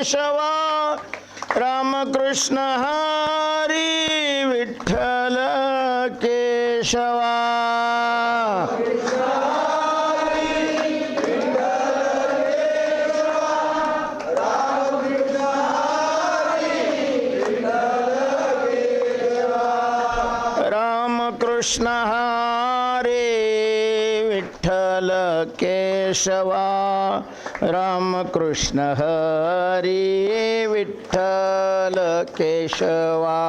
केशवा। रामकृष्ण हरी विठ्ठल केशवा। रामकृष्ण हरे विठ्ठल केशवा। रामकृष्ण हरी विठ्ठल केशवा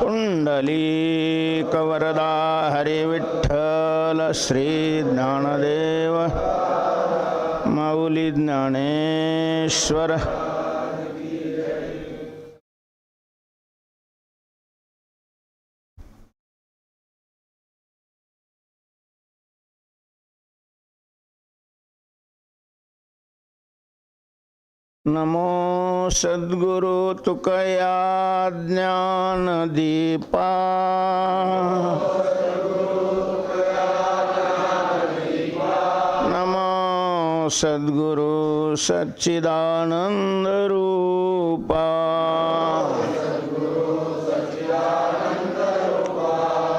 पुंडलीक वरदा हरे विठ्ठल श्री ज्ञानदेव। माऊली ज्ञानेश्वर। नमो सद्गुरु तुकया ज्ञानदीपा नमो सद्गुरु सच्चिदानंद रूपा।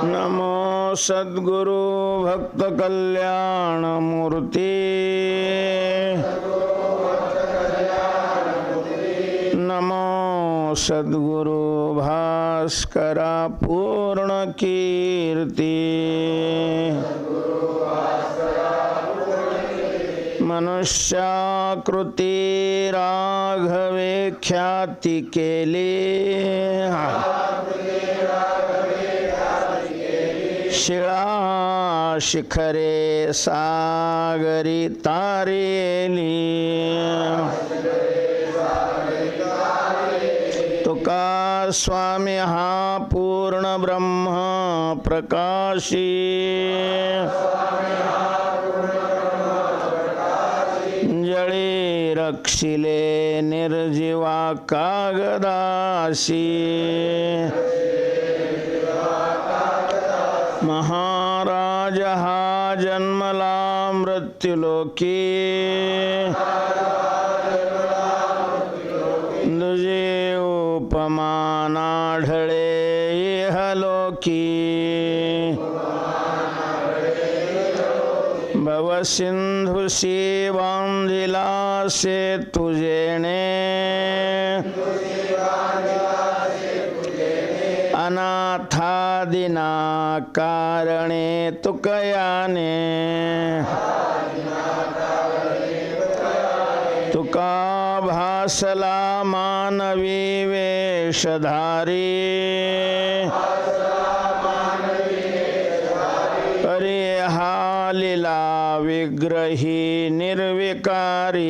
नमो सद्गुरु भक्त सद्गुरु भास्करा पूर्ण कीर्ती। मनुष्याकृती राघवे ख्याती केली। शिळा शिखरे सागरी तारेली। स्वामी हा पूर्ण ब्रह्म प्रकाशी। जळी रक्षिले निर्जीवा कागदाशी महाराज हा जन्मला मृत्युलोकी। भवसिंधुशी बांधिला से तुझेने। अनाथादिना कारणे तुकयाने। तुका भासला मानवी वेषधारी निग्रही निर्विकारी।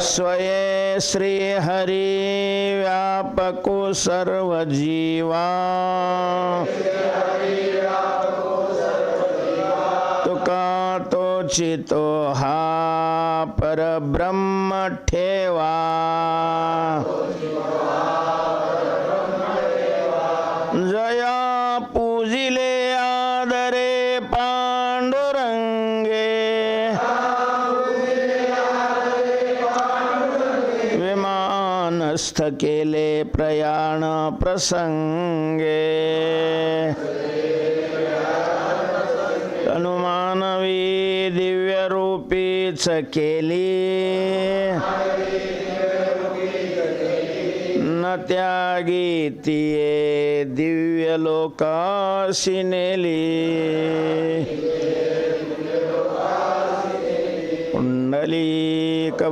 स्वये श्री हरी व्यापको सर्वजीवा। तुका तो चितो हा परब्रह्म ठेवा। विमानस्थ केले प्रयाण प्रसंगे। हनुमानवी दिव्य रूपीच केली। न त्यागी तिये दिव्य लोकाशी नेली। पुंडलीक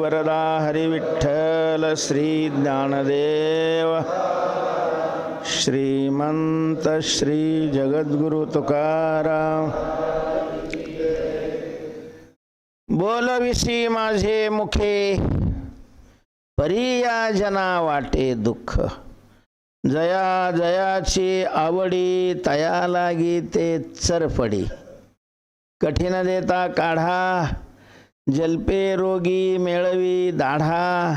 हरिविठ्ठल श्री ज्ञानदेव श्रीमंत श्री जगद्गुरु तुकाराम. बोलविसी माझे मुखे परिया जना वाटे दुःख. जया जयाची आवडी तया लागी ते चरफडी. कठीण देता काढा जल्पे रोगी मेळवी दाढा.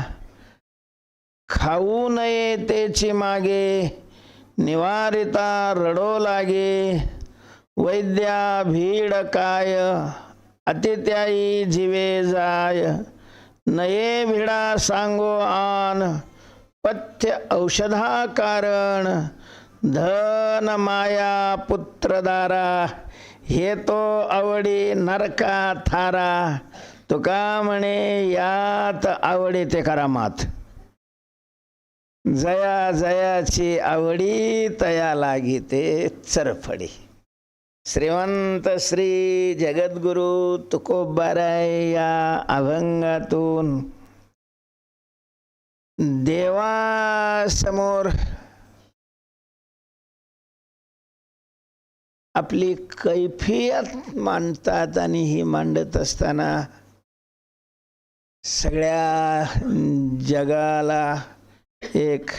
खाऊ नये तेची मागे निवारिता रडो लागे. वैद्या भीड काय अतित्याई जीवे जाय. नये भिडा सांगो आन पथ्य औषधा कारण धन माया पुत्रदारा हे तो आवडी नरका थारा. तुका म्हणे यात आवडी ते करामात जया जयाची आवडी तया लागी ते चरफडी. श्रीमंत श्री जगद्गुरु तुकोबाराय या अभंगातून. देवासमोर आपली कैफियत मांडतात आणि ही मांडत असताना सगळ्या जगाला एक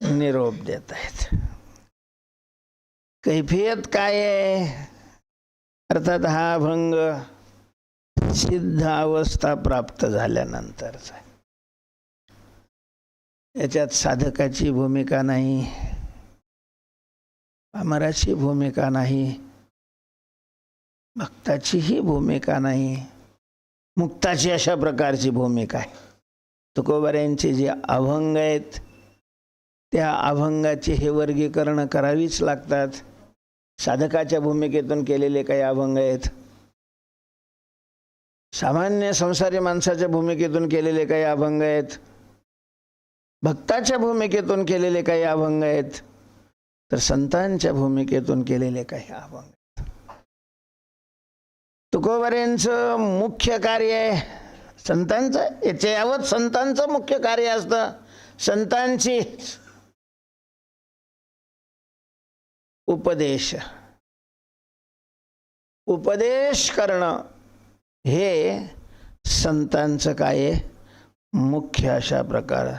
निरोप देत आहेत. कैफियत काय आहे? अर्थात हा भंग सिद्ध अवस्था प्राप्त झाल्यानंतरचा याच्यात साधकाची भूमिका नाही अमराची भूमिका नाही भक्ताचीही भूमिका नाही मुक्ताची अशा प्रकारची भूमिका आहे. तुकोबाऱ्यांचे जे अभंग आहेत त्या अभंगाचे हे वर्गीकरण करावीच लागतात. साधकाच्या भूमिकेतून केलेले काही अभंग आहेत. सामान्य संसारी माणसाच्या भूमिकेतून केलेले काही अभंग आहेत. भक्ताच्या भूमिकेतून केलेले काही अभंग आहेत. तर संतांच्या भूमिकेतून केलेले काही अभंग आहेत तुकोबाऱ्यांचं मुख्य कार्य आहे संतांचं याचे यावत संतांचं मुख्य कार्य असतं. संतांची उपदेश. उपदेश करणं हे संतांचं काय? आहे? मुख्य अशा प्रकार.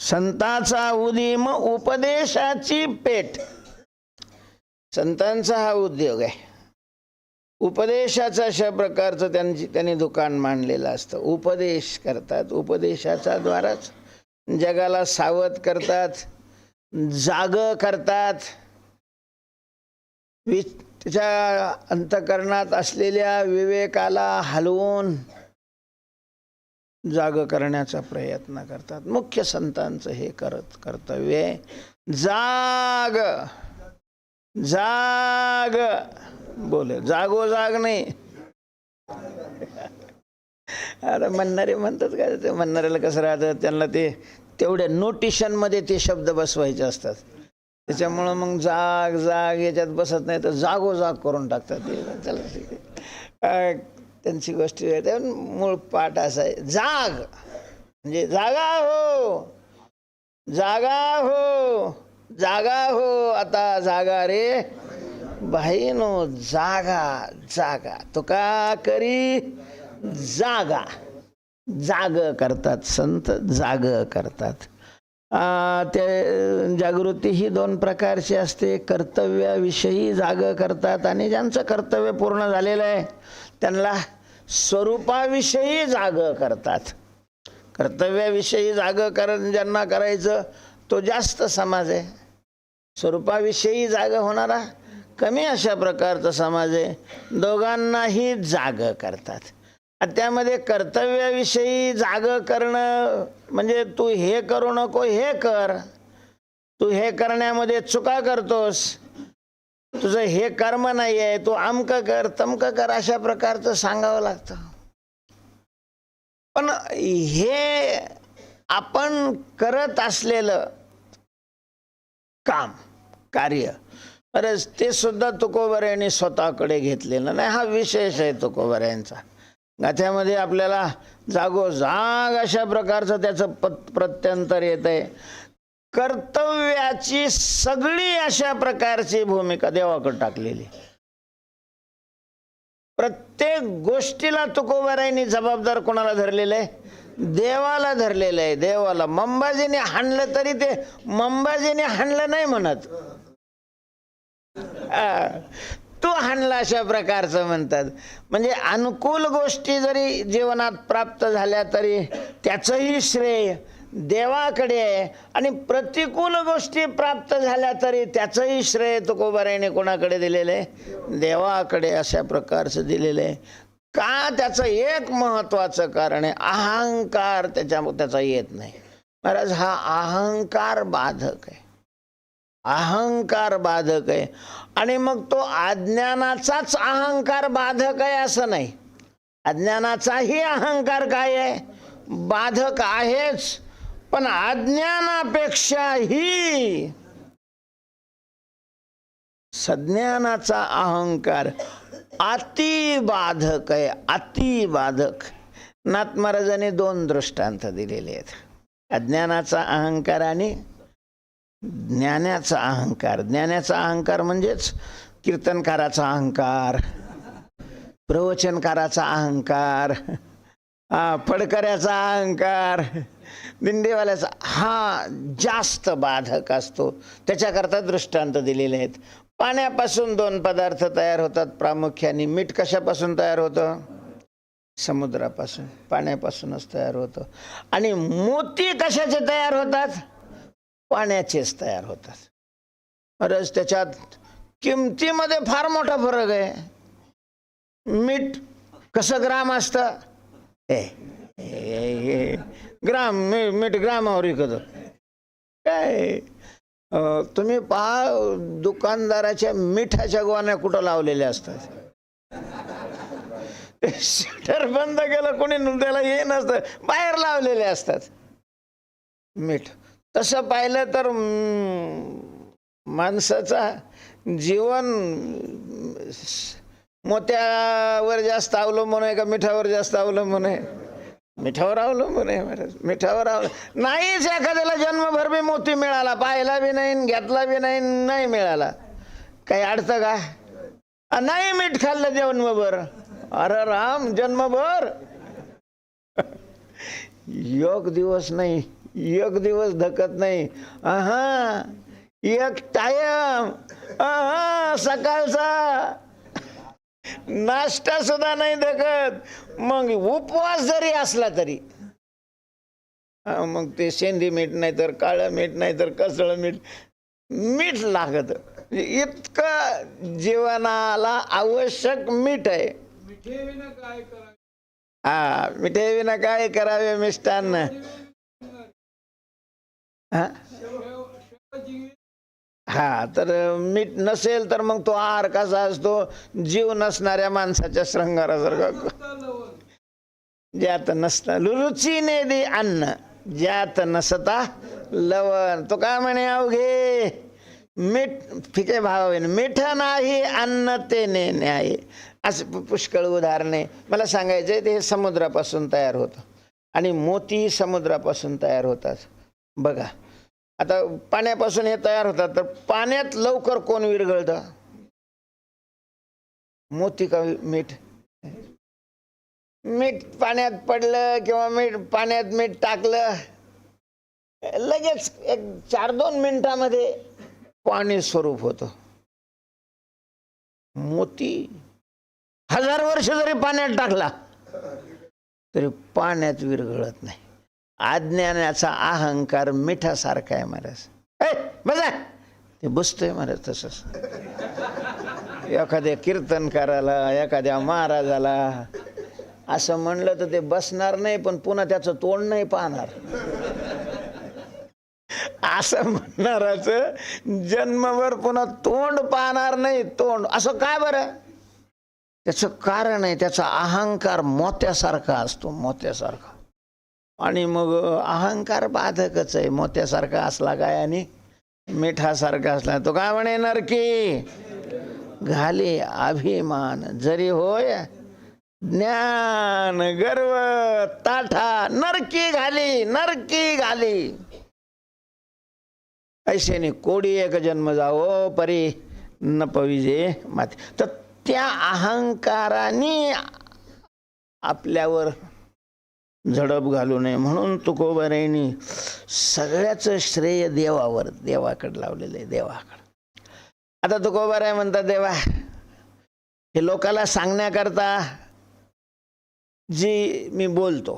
संताचा उदीम उपदेशाची पेट. संतांचा हा उद्योग आहे. उपदेशाचा अशा प्रकारचं त्यांची त्यांनी दुकान मांडलेलं असतं. उपदेश करतात. उपदेशाचा द्वाराच जगाला सावध करतात जाग करतात. वि त्याच्या अंतकरणात असलेल्या विवेकाला हलवून जाग करण्याचा प्रयत्न करतात. मुख्य संतांचं हे करत कर्तव्य आहे. जाग! जाग. बोले जागो जाग नाही. अरे म्हणणारे म्हणतात काय ते? म्हणणाऱ्याला कसं राहतं? त्यांना ते तेवढ्या नोटिशनमध्ये ते शब्द बसवायचे असतात. त्याच्यामुळं मग जाग जाग याच्यात बसत नाही तर जागो जाग करून टाकतात ते. चला त्यांची गोष्ट आहे. मूळ पाठ असा आहे. जाग. म्हणजे जागा हो. जागा हो. जागा हो आता जागा रे. नो जागा जागा. तुका करी? जागा. जाग करतात संत जाग करतात. ते जागृती ही दोन प्रकारची असते. कर्तव्याविषयी जाग करतात आणि ज्यांचं कर्तव्य पूर्ण झालेलं आहे त्यांना स्वरूपाविषयी जाग करतात. कर्तव्याविषयी जाग कर ज्यांना करायचं तो जास्त समाज आहे. स्वरूपाविषयी जाग होणारा कमी अशा प्रकारचा समाज आहे. दोघांनाही जाग करतात. त्यामध्ये कर्तव्याविषयी जाग करणं म्हणजे तू हे करू नको हे कर. तू हे करण्यामध्ये चुका करतोस. तुझं हे कर्म नाही आहे तू आमक कर तमक कर अशा प्रकारचं सांगावं लागतं. पण हे आपण करत असलेलं काम कार्य. अरे ते सुद्धा तुकोबऱ्यांनी स्वतःकडे घेतलेलं नाही. हा विशेष आहे तुकोबऱ्यांचा. गाथ्यामध्ये आपल्याला जागोजाग अशा प्रकारचं त्याचं पत प्रत्यंतर येत आहे कर्तव्याची सगळी अशा प्रकारची भूमिका देवाकडे टाकलेली. प्रत्येक गोष्टीला तुकोबऱ्यांनी जबाबदार कोणाला धरलेलं आहे? देवाला धरलेलं आहे देवाला. मंबाजीने हाणलं तरी ते मंबाजीने हाणलं नाही म्हणत. तू हाणला अशा प्रकारचं म्हणतात. म्हणजे अनुकूल गोष्टी जरी जीवनात प्राप्त झाल्या तरी त्याचंही श्रेय देवाकडे आहे. आणि प्रतिकूल गोष्टी प्राप्त झाल्या तरी त्याचंही श्रेय तुकोबारायने कोणाकडे दिलेलं आहे? देवाकडे अशा प्रकारचं दिलेलं आहे. का त्याचं एक महत्वाचं कारण आहे? अहंकार त्याच्या त्याचा येत नाही. महाराज हा अहंकार बाधक आहे. अहंकार बाधक आहे. आणि मग तो अज्ञानाचाच अहंकार बाधक आहे असं नाही. अज्ञानाचाही अहंकार काय आहे? बाधक आहेच. पण अज्ञानापेक्षाही सज्ञानाचा अहंकार अतिबाधक आहे अतिबाधक. नाथ महाराजांनी दोन दृष्टांत दिलेले आहेत. अज्ञानाचा अहंकार आणि ज्ञानाचा अहंकार. ज्ञानाचा अहंकार म्हणजेच कीर्तनकाराचा अहंकार प्रवचनकाराचा अहंकार हा फडकऱ्याचा अहंकार दिंडेवाल्याचा हा जास्त बाधक असतो. त्याच्याकरता दृष्टांत दिलेले आहेत. पाण्यापासून दोन पदार्थ तयार होतात प्रामुख्याने. मीठ कशापासून तयार होतं? समुद्रापासून पाण्यापासूनच तयार होतं. आणि मोती कशाचे तयार होतात? पाण्याचेच तयार होतात. बरंच त्याच्यात किमतीमध्ये फार मोठा फरक आहे. मीठ कसं ग्राम असतं? ए ए, ए, ग्राम मी- मीठ ग्रामावर विकत. काय? तुम्ही पहा दुकानदाराच्या मिठाच्या गोण्या कुठं लावलेल्या असतात? शटर बंद केलं कोणी त्याला हे नसतं. बाहेर लावलेले असतात. मीठ. तसं पाहिलं तर माणसाचा जीवन मोत्यावर जास्त अवलंबून आहे का मिठावर जास्त अवलंबून आहे? मिठावर अवलंबून आहे महाराज मिठावर अवलंबून. नाहीच एखाद्याला जन्मभर बी मोती मिळाला पाहिला बी नाही घेतला बी नाही नाही मिळाला. काही अडतं का? नाही मीठ खाल्लं जन्मभर. अरे राम जन्मभर. एक दिवस नाही एक दिवस धकत नाही. आहा एक टायम. आहा सकाळचा. नाश्ता सुद्धा नाही देखत. मग उपवास जरी असला तरी. हा, मग ते शेंदी मीठ नाही तर काळं मीठ नाही तर कसळं मीठ. मीठ लागत. इतकं जीवनाला आवश्यक मीठ आहे. हा मिठे विना काय करावे मिष्टान्न? हा? हा तर मीठ नसेल तर मग तो आहार कसा असतो? जीव नसणाऱ्या माणसाच्या श्रंगारासारखा. ज्यात नसता रुचीने दे अन्न ज्यात नसता लवण. तो काय म्हणे अवघे मीठ फिके भाव मीठ नाही अन्न ते नेणे आहे. असं पुष्कळ उदाहरणे. मला सांगायचं ते हे समुद्रापासून तयार होतं. आणि मोती समुद्रापासून तयार होतात. बघा आता पाण्यापासून हे तयार होतात तर पाण्यात लवकर कोण विरघळतं? मोती का मीठ? मीठ पाण्यात पडलं किंवा मीठ पाण्यात मीठ टाकलं लगेच एक चार दोन मिनिटामध्ये पाणी स्वरूप होतं. मोती हजार वर्ष जरी पाण्यात टाकला तरी पाण्यात विरघळत नाही. अज्ञानाचा अहंकार मिठासारखा आहे महाराज. ए, बघा ते बसतोय महाराज तसंच. एखाद्या कीर्तनकाराला एखाद्या महाराजाला असं म्हणलं तर ते बसणार नाही पण पुन्हा त्याचं तोंड नाही पाहणार. असं म्हणणाराच जन्मभर पुन्हा तोंड पाहणार नाही तोंड. असं काय बरं? त्याचं कारण आहे त्याचा अहंकार मोत्यासारखा असतो मोत्यासारखा. आणि मग अहंकार बाधकच आहे. मोत्यासारखा असला काय आणि मिठासारखा असला. तो काय म्हणे नरकी? घाले अभिमान. जरी होय ज्ञान गर्व ताठा नरकी घाली नरकी घाली. ऐशेने कोडी एक जन्म जावो परी न पविजे तर त्या अहंकाराने आपल्यावर झडप घालू नये म्हणून तुकोबरेनी सगळ्याचं श्रेय देवावर देवाकडे लावलेलं आहे देवाकडं. आता तुकोबाराय म्हणतात देवा हे लोकाला सांगण्याकरता जी मी बोलतो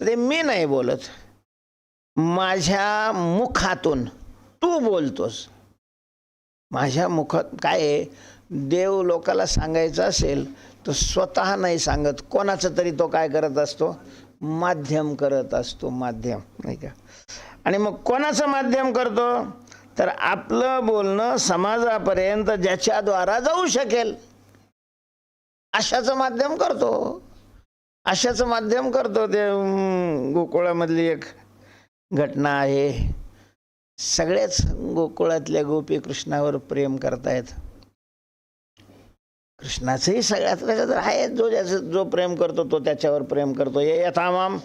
ते मी नाही बोलत. माझ्या मुखातून तू बोलतोस. माझ्या मुखात काय आहे? देव लोकाला सांगायचं असेल तर स्वतः नाही सांगत. कोणाचं तरी तो काय करत असतो? माध्यम करत असतो माध्यम नाही का? आणि मग कोणाचं माध्यम करतो? तर आपलं बोलणं समाजापर्यंत ज्याच्याद्वारा जाऊ शकेल अशाचं माध्यम करतो. अशाचं माध्यम करतो ते गोकुळामधली एक घटना आहे. सगळेच गोकुळातल्या गोपी कृष्णावर प्रेम करतायत. कृष्णाचंही सगळ्यात जर आहे जो ज्याचं जो प्रेम करतो तो त्याच्यावर प्रेम करतो. ये यथामाम